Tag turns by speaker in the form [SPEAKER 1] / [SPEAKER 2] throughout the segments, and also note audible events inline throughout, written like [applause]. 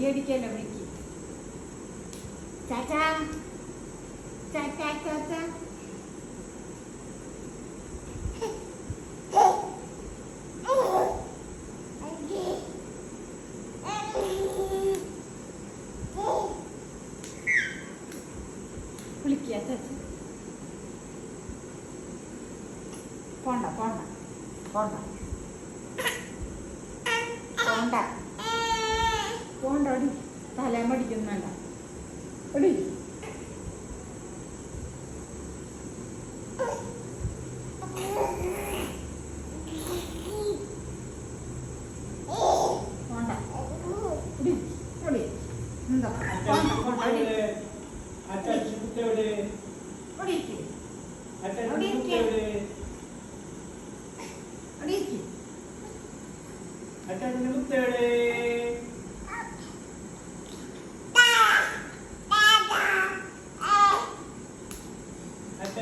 [SPEAKER 1] പേടിക്കല്ലോ വിളിക്ക് ചാച്ചാ ചാച്ചാ ചാച്ചാ. വിളിക്കുക ചാച്ച. പോണ്ട പോണ്ട പോണ്ട. പോണ്ട. തലമടിക്കുന്നല്ല അടി. പോണ്ട അടി. അടി. എന്താ?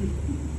[SPEAKER 1] Thank [laughs] you.